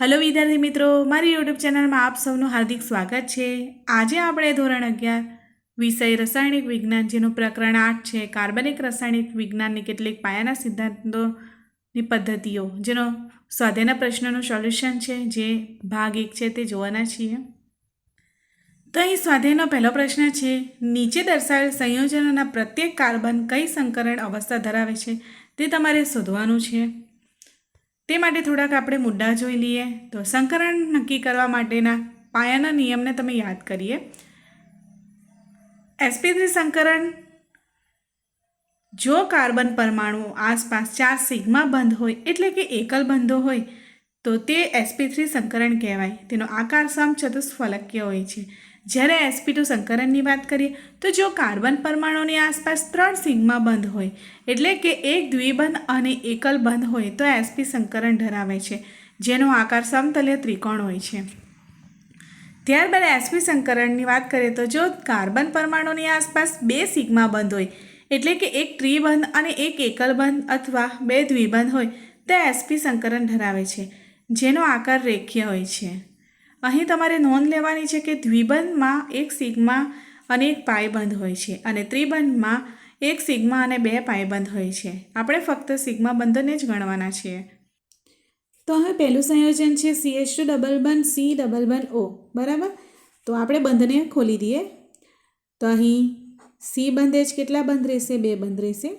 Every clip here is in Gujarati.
હલો વિદ્યાર્થી મિત્રો, મારી યુટ્યુબ ચેનલમાં આપ સૌનું હાર્દિક સ્વાગત છે. આજે આપણે ધોરણ અગિયાર, વિષય રસાયણિક વિજ્ઞાન, જેનું પ્રકરણ આઠ છે, કાર્બનિક રાસાયણિક વિજ્ઞાનની કેટલીક પાયાના સિદ્ધાંતોની પદ્ધતિઓ, જેનો સ્વાધ્યાયના પ્રશ્નનું સોલ્યુશન છે, જે ભાગ એક છે તે જોવાના છીએ. તો અહીં સ્વાધ્યાયનો પહેલો પ્રશ્ન છે, નીચે દર્શાવેલ સંયોજનોના પ્રત્યેક કાર્બન કઈ સંકરણ અવસ્થા ધરાવે છે તે તમારે શોધવાનું છે. તે માટે થોડાક આપણે મુદ્દા જોઈ લઈએ. તો સંકરણ નક્કી કરવા માટેના પાયાના નિયમને તમે યાદ કરીએ. એસપી સંકરણ, જો કાર્બન પરમાણુ આસપાસ ચાર સિગ્મા બંધ હોય, એટલે કે એકલ બંધો હોય, તો તે એસપી થ્રી સંકરણ કહેવાય. તેનો આકાર સમચતુષ્ફલકીય હોય છે. જ્યારે એસપી ટુ સંકરણની વાત કરીએ, તો જો કાર્બન પરમાણુની આસપાસ ત્રણ સિંગમાં બંધ હોય, એટલે કે એક દ્વિબંધ અને એકલ બંધ હોય, તો એસપી સંકરણ ધરાવે છે, જેનો આકાર સમતલ્ય ત્રિકોણ હોય છે. ત્યારબાદ એસપી સંકરણની વાત કરીએ, તો જો કાર્બન પરમાણુની આસપાસ બે સિગ્મા બંધ હોય, એટલે કે એક ત્રિબંધ અને એક એકલ બંધ અથવા બે દ્વિબંધ હોય, તો એસપી સંકરણ ધરાવે છે, જેનો આકાર રેખીય હોય છે. અહીં તમારે નોંધ લેવાની છે કે દ્વિબંધમાં એક સિગ્મા અને એક પાયબંધ હોય છે અને ત્રિબંધમાં એક સિગ્મા અને બે પાયબંધ હોય છે. આપણે ફક્ત સિગ્મા બંધને જ ગણવાના છીએ. તો હવે પહેલું સંયોજન છે સી એચ ટુ ડબલ બંધ સી ડબલ બંધ ઓ બરાબર? તો આપણે બંધને ખોલી દઈએ. તો અહીં સી બંધ જ કેટલા બંધ રહેશે? બે બંધ રહેશે.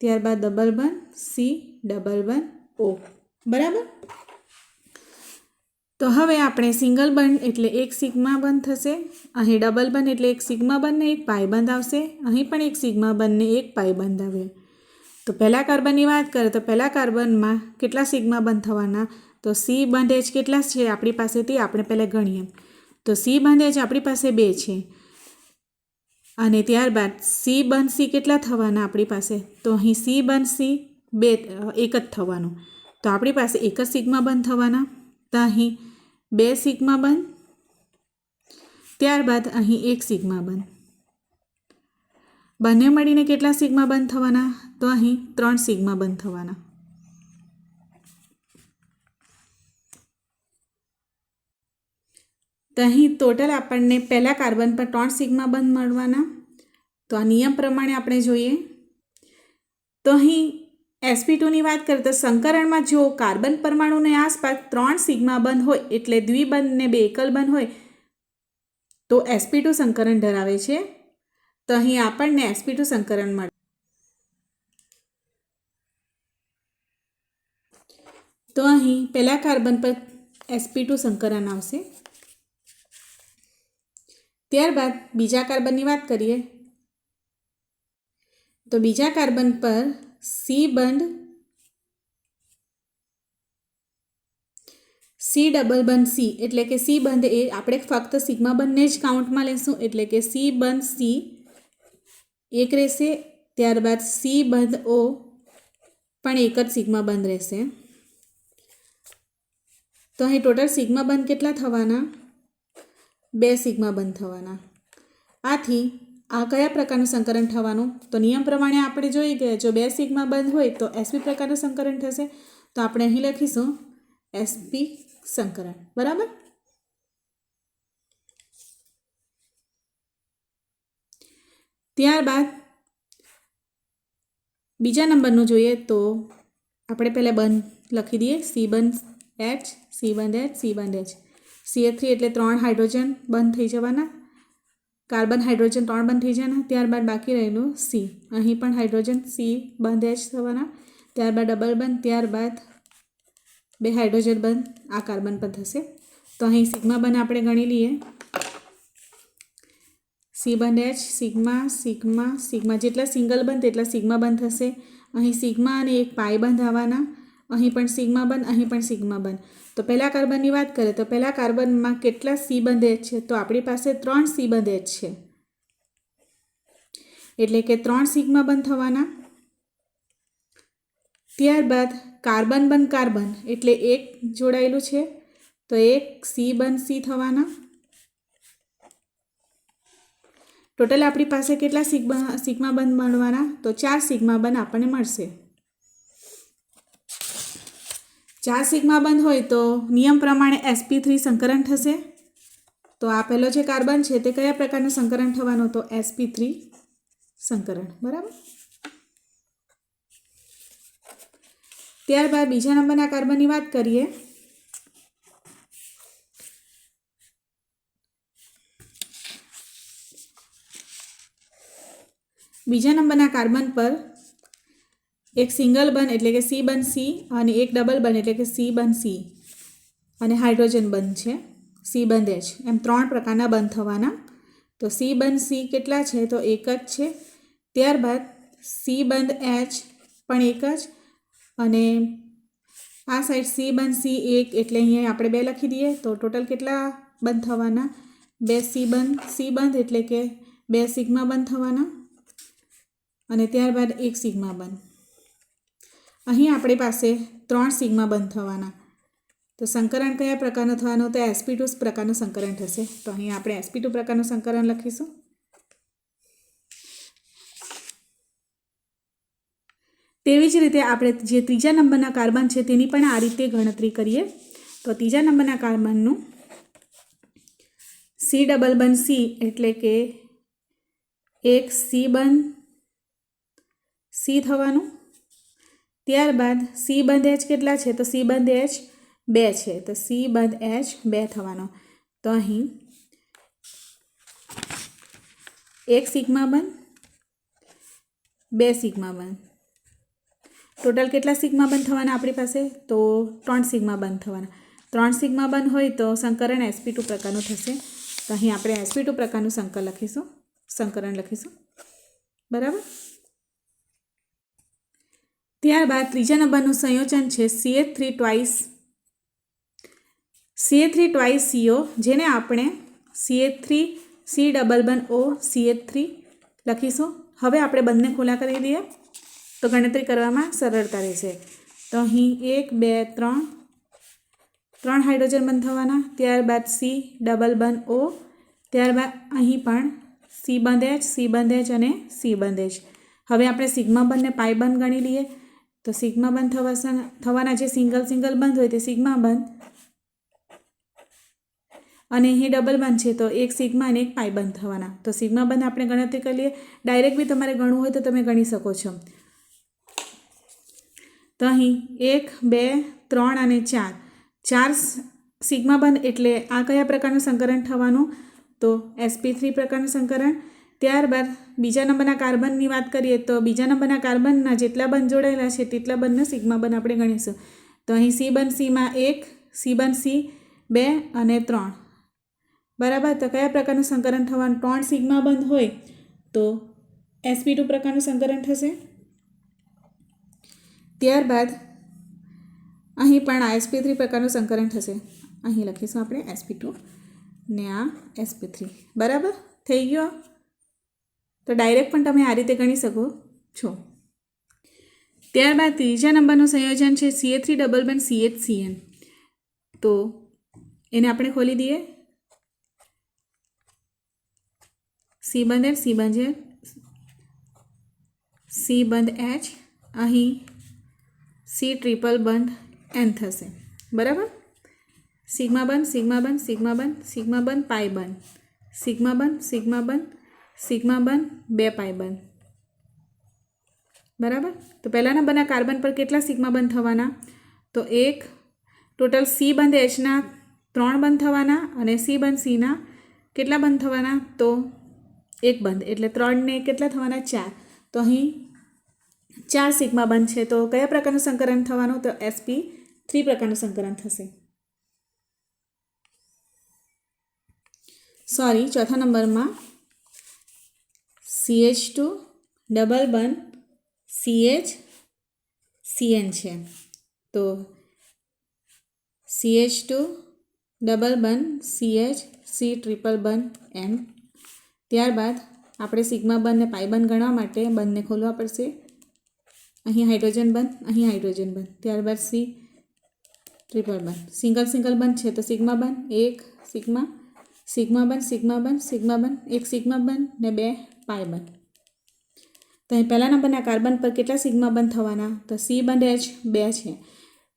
ત્યારબાદ ડબલ બંધ સી ડબલ બંધ ઓ બરાબર? તો હવે આપણે સિંગલ બંધ એટલે એક સિગ્મા બંધ થશે. અહીં ડબલ બંધ એટલે એક સિગ્મા બંધને એક એક પાયબંધ આવશે. અહીં પણ એક સિગ્મા બંધને એક એક પાયબંધ આવે. તો પહેલા કાર્બનની વાત કરીએ તો પહેલા કાર્બનમાં કેટલા સિગ્મા બંધ થવાના? તો સી બંધેજ કેટલા છે આપણી પાસેથી? આપણે પહેલાં ગણીએ. તો સી બંધેજ આપણી પાસે બે છે. અને ત્યારબાદ સી બંધ સી કેટલા થવાના આપણી પાસે? તો અહીં સી બંધ સી બે એક જ થવાનું. તો આપણી પાસે એક જ સિગ્મા બંધ થવાના. તો અહીં બે સિગ્મા બંધ. ત્યારબાદ અહીં એક સિગ્મા બંધ. બંને મળીને કેટલા સિગ્મા બંધ થવાના? તો અહીં ત્રણ સિગ્મા બંધ થવાના. તો અહીં ટોટલ આપણને પહેલા કાર્બન પર ત્રણ સિગ્મા બંધ મળવાના. તો આ નિયમ પ્રમાણે આપણે જોઈએ. તો અહીં એસપી ટુની વાત કરીએ તો સંકરણમાં જો કાર્બન પરમાણુની આસપાસ ત્રણ સિગ્મા બંધ હોય, એટલે દ્વિબંધ ને બે એકલ બંધ હોય, તો એસપી ટુ સંકરણ ધરાવે છે. તો અહીં આપણને એસપી ટુ સંકરણ મળે. તો અહીં પહેલાં કાર્બન પર એસપી ટુ સંકરણ આવશે. ત્યારબાદ બીજા કાર્બનની વાત કરીએ. તો બીજા કાર્બન પર સી બંધ. સી ડબલ બંધ સી, એટલે કે સી બંધ એ આપણે ફક્ત સિગ્મા બંધને જ કાઉન્ટમાં લેશું, એટલે કે સી બંધ સી, એક રહેશે, ત્યારબાદ સી બંધ ઓ, પણ એક જ સિગ્મા બંધ રહેશે. તો અહીં ટોટલ સિગ્મા બંધ કેટલા થવાના? બે સિગ્મા બંધ થવાના. આથી આ કયા પ્રકારનું સંકરણ થવાનું? તો નિયમ પ્રમાણે આપણે જોઈ ગયા જો બે સિગ્મા બંધ હોય તો એસપી પ્રકારનું સંકરણ થશે. તો આપણે અહીં લખીશું એસપી સંકરણ. બરાબર? ત્યારબાદ બીજા નંબરનું જોઈએ તો આપણે પહેલાં બંધ લખી દઈએ. સી બંધ એચ સી બંધ એચ સી બંધ એચ સીએ થ્રી એટલે ત્રણ હાઇડ્રોજન બંધ થઈ જવાના. કાર્બન, હાઇડ્રોજન ત્રણ બંધ થઈ જવાના ત્યારબાદ બાકી રહેલું સી અહીં પણ હાઇડ્રોજન સી બંધ એચ થવાના. ત્યારબાદ ડબલ બંધ, ત્યારબાદ બે હાઇડ્રોજન બંધ, આ કાર્બન પર થશે. તો અહીં સિગ્મા બંધ આપણે ગણી લઈએ. સી બંધ એચ સિગ્મા સિગ્મા સિગ્મા. જેટલા સિંગલ બંધ, તેટલા સિગ્મા બંધ થશે. અહીં સિગ્મા અને એક પાય બંધ આવવાના. અહીં પણ સિગ્મા બંધ અહીં પણ સિગ્મા બંધ તો પહેલાં કાર્બનની વાત કરીએ, તો પહેલાં કાર્બનમાં કેટલા સી બંધ છે? તો આપણી પાસે ત્રણ સી બંધ છે. એટલે કે ત્રણ સિગ્મા બંધ થવાના. ત્યારબાદ કાર્બન બંધ કાર્બન, એટલે એક જોડાયેલું છે. તો એક સી બંધ સી થવાના. ટોટલ આપણી પાસે કેટલા સિગ્મા સિગ્મા બંધ મળવાના? તો ચાર સિગ્મા બંધ આપણને મળશે. ચાર સિગ્મા બંધ હોય તો નિયમ પ્રમાણે એસપી થ્રી સંકરણ થશે. તો આ પહેલો જે કાર્બન છે તે કયા પ્રકારનું સંકરણ થવાનું? તો એસપી થ્રી સંકરણ, બરાબર? ત્યારબાદ બીજા નંબરના કાર્બનની વાત કરીએ. બીજા નંબરના કાર્બન પર એક સિંગલ બન એટલે કે સી બન સી અને એક ડબલ બન એટલે કે સી બન સી. અને હાઇડ્રોજન બંધ છે. સી બંધ એચ એમ ત્રણ પ્રકારના બંધ થવાના. તો સી બંધ સી કેટલા છે? તો એક જ છે. ત્યારબાદ સી બંધ એચ પણ એક જ. અને આ સાઈડ સી બંધ સી એક એટલે અહીંયા આપણે બે લખી દઈએ. તો ટોટલ કેટલા બંધ થવાના? બે સી બંધ સી બંધ એટલે કે બે સિગ્મા બંધ થવાના. અને ત્યારબાદ એક સિગ્મા બંધ અહીં આપણી પાસે ત્રણ સિગ્મા બંધ થવાના. તો સંકરણ કયા પ્રકારનું થવાનું? તો એસપી ટુ પ્રકારનું સંકરણ થશે. તો અહીં આપણે એસપી ટુ પ્રકારનું સંકરણ લખીશું. તેવી જ રીતે આપણે જે ત્રીજા નંબરના કાર્બન છે તેની પણ આ રીતે ગણતરી કરીએ. તો ત્રીજા નંબરના કાર્બનનું સી ડબલ બન સી એટલે કે એક સી બન સી થવાનું. ત્યારબાદ સી બંધ એચ કેટલા છે? તો સી બંધ એચ બે છે. તો સી બંધ એચ બે થવાનો. તો અહીં એક સિગ્મા બંધ બે સિગ્મા બંધ ટોટલ કેટલા સિગ્મા બંધ થવાના આપણી પાસે? તો ત્રણ સિગ્મા બંધ થવાના. ત્રણ સિગ્મા બંધ હોય તો સંકરણ એસપી ટુ પ્રકારનું થશે. તો અહીં આપણે એસપી ટુ પ્રકારનું સંકર લખીશું. સંકરણ લખીશું. બરાબર? ત્યારબાદ ત્રીજા નંબરનું સંયોજન છે C H three twice. C H three twice C O, જેને આપણે C H three, C double one O, C H three લખીશું. હવે આપણે બંને ખુલ્લા કરી દઈએ. તો ગણતરી કરવામાં સરળતા રહેશે. તો અહીં એક, બે, ત્રણ. ત્રણ હાઇડ્રોજન બંધ થવાના. ત્યારબાદ સી ડબલ બન ઓ. ત્યારબાદ અહીં પણ સી બંધેજ સી બંધેજ અને સી બંધેજ હવે આપણે સિગ્મા બંને પાઈ બંધ ગણી લઈએ. તો સિગ્મા બંધ થવા થવાના જે સિંગલ સિંગલ બંધ હોય તે સિગ્મા બંધ. અને અહીં ડબલ બંધ છે તો એક સિગ્મા અને એક પાઈ બંધ થવાના. તો સિગ્મા બંધ આપણે ગણતરી કરી લઈએ. ડાયરેક્ટ બી તમારે ગણવું હોય તો તમે ગણી શકો છો. તો અહીં એક, બે, ત્રણ અને ચાર. ચાર સિગ્મા બંધ એટલે આ કયા પ્રકારનું સંકરણ થવાનું? તો એસપી થ્રી પ્રકારનું સંકરણ. ત્યારબાદ બીજા નંબરના કાર્બનની વાત કરીએ તો બીજા નંબરના કાર્બનના જેટલા બંધ જોડાયેલા છે, તેટલા બંધને સિગ્મા બંધ આપણે ગણીશું. તો અહીં સી બંધ સીમાં એક, સી બંધ સી બે અને ત્રણ. બરાબર? તો કયા પ્રકારનું સંકરણ થવાનું? ત્રણ સિગ્મા બંધ હોય તો એસપી ટુ પ્રકારનું સંકરણ થશે. ત્યારબાદ અહીં પણ આ એસપી થ્રી પ્રકારનું સંકરણ થશે. અહીં લખીશું આપણે એસપી ટુ ને આ એસપી થ્રી. બરાબર? થઈ ગયો? તો ડાયરેક્ટ પણ તમે આ રીતે ગણી શકો છો. ત્યારબાદ ત્રીજા નંબરનું સંયોજન છે C H three double bond C H C N તો એને આપણે ખોલી દઈએ. સી બંધ એચ સી બંધ એચ સી બંધ એચ અહીં સી ટ્રિપલ બંધ એન થશે. બરાબર? સિગ્મા બંધ સિગ્મા બંધ સિગ્મા બંધ સિગ્મા બંધ પાય બંધ સિગ્મા બંધ સિગ્મા બંધ સિગ્મા બંધ બે પાય બંધ બરાબર? તો પહેલાંના નંબરના કાર્બન પર કેટલા સિગ્મા બંધ થવાના? તો એક, ટોટલ સી બંધ એચના ત્રણ બંધ થવાના અને સી બંધ સીના કેટલા બંધ થવાના? તો એક બંધ એટલે ત્રણને કેટલા થવાના? ચાર. તો અહીં ચાર સિગ્મા બંધ છે. તો કયા પ્રકારનું સંકરણ થવાનું? તો એસપી થ્રી પ્રકારનું સંકરણ થશે. સોરી, ચોથા નંબરમાં C H two double bond C H C N છે. તો C H two double bond C H C triple bond એમ ત્યારબાદ આપણે સિગ્મા બંધ ને પાઈ બંધ ગણવા માટે બંધને ખોલવા પડશે. અહીં હાઇડ્રોજન બંધ અહીં હાઇડ્રોજન બંધ ત્યારબાદ સી ટ્રિપલ બંધ સિંગલ સિંગલ બંધ છે તો સિગ્મા બંધ એક સિગ્મા સિગ્મા બંધ સિગ્મા બંધ સિગ્મા બંધ એક સિગ્મા બંધ ને બે પાય તો અહીં પહેલા નંબરના કાર્બન પર કેટલા સિગ્મા બંધ થવાના? તો સી બંધ એચ બે છે.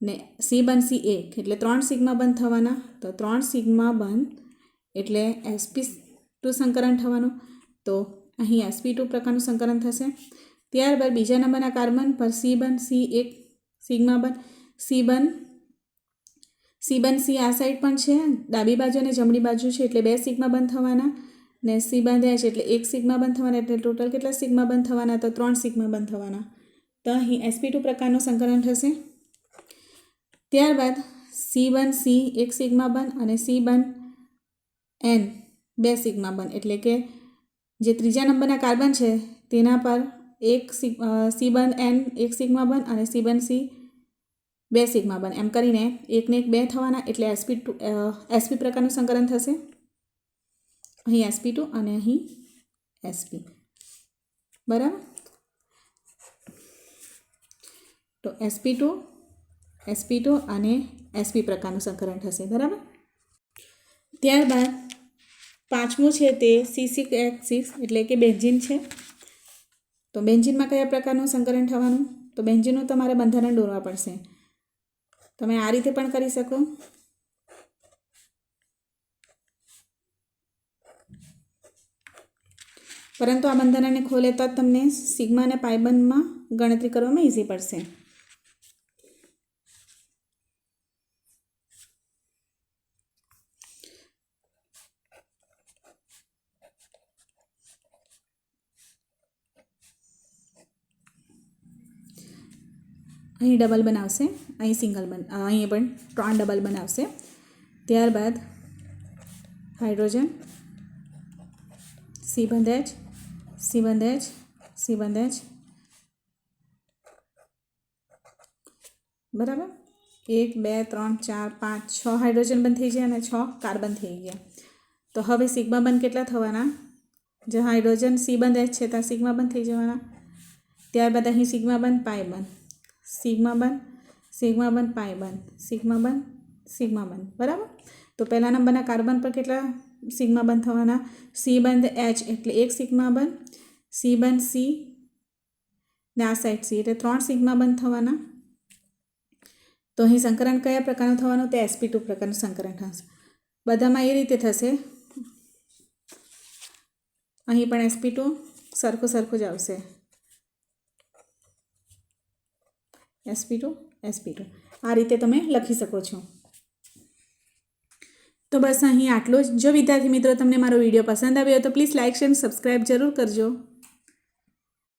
ને સી બંધ સી એક, એટલે ત્રણ સિગ્મા બંધ થવાના. તો ત્રણ સિગ્મા બંધ, એટલે એસપી ટુ સંકરણ થવાનું. તો અહીં એસપી ટુ પ્રકારનું સંકરણ થશે. ત્યારબાદ બીજા નંબરના કાર્બન પર સી બન સી એક સિગ્મા બન સી બન સી બન સી આ સાઈડ પણ છે. ડાબી બાજુ અને જમણી બાજુ છે, એટલે બે સિગ્મા બંધ થવાના. ને સી બાંધ્યા છે એટલે એક સિગ્મા બંધ થવાના એટલે ટોટલ કેટલા સિગ્મા બંધ થવાના? તો ત્રણ સિગ્મા બંધ થવાના. તો અહીં એસપી ટુ પ્રકારનું સંકલન થશે. ત્યારબાદ સી વન સી એક સિગ્મા બન અને સી બન એન બે સિગ્મા બન એટલે કે જે ત્રીજા નંબરના કાર્બન છે, તેના પર એક સી બન એન એક સિગ્મા બન અને સી બન સી બે સિગ્મા બન એમ કરીને એકને એક બે થવાના એટલે એસપી ટુ એસપી પ્રકારનું સંકલન થશે. અહીં એસપી ટુ અને અહીં એસપી બરાબર? તો S P two S P two અને એસપી પ્રકારનું સંકરણ થશે. બરાબર? ત્યારબાદ પાંચમું છે તે સીસી સિક્સ એટલે કે બેન્ઝિન છે. તો બેન્ઝિનમાં કયા પ્રકારનું સંકરણ થવાનું? તો બેન્ઝિનનું તમારે બંધારણ દોરવા પડશે. તમે આ રીતે પણ કરી શકો. પરંતુ આ બંધારણને ખોલે તો તમને સિગ્મા અને પાયબંધમાં ગણતરી કરવામાં ઇઝી પડશે. અહીં ડબલ બનાવશે, અહીં સિંગલ બન અહીં પણ ત્રણ ડબલ બનાવશે. ત્યારબાદ હાઇડ્રોજન સી બંધ એચ સી બંધ એચ સી બંધ એચ બરાબર? એક, બે, ત્રણ, ચાર, પાંચ, છ હાઇડ્રોજન બંધ થઈ ગયા અને છ કાર્બન થઈ ગયા. તો હવે સિગ્મા બંધ કેટલા થવાના? જે હાઇડ્રોજન સી બંધ એચ છે, ત્યાં સિગ્મા બંધ થઈ જવાના. ત્યારબાદ અહીં સિગ્મા બંધ પાય બંધ. સિગ્મા બંધ સિગ્મા બંધ પાય બંધ. સિગ્મા બંધ સિગ્મા બંધ. બરાબર? તો પહેલા નંબરના કાર્બન પર કેટલા સિગ્મા બંધ થવાના? સી બંધ એચ એટલે એક સિગ્મા બંધ સી સી. ને આ સાઈડ સી. એટલે ત્રણ સિગ્મા બંધ થવાના. તો અહીં સંકરણ કયા પ્રકારનું થવાનું? તે એસપી ટુ પ્રકારનું સંકરણ થશે. બધામાં એ રીતે થશે. અહીં પણ એસપી ટુ સરખું સરખું જ આવશે. એસપી ટુ એસપી ટુ આ રીતે તમે લખી શકો છો. તો બસ અહીં આટલું જ. જો વિદ્યાર્થી મિત્રો તમને મારો વીડિયો પસંદ આવ્યો તો પ્લીઝ લાઇક શેર સબસ્ક્રાઈબ જરૂર કરજો.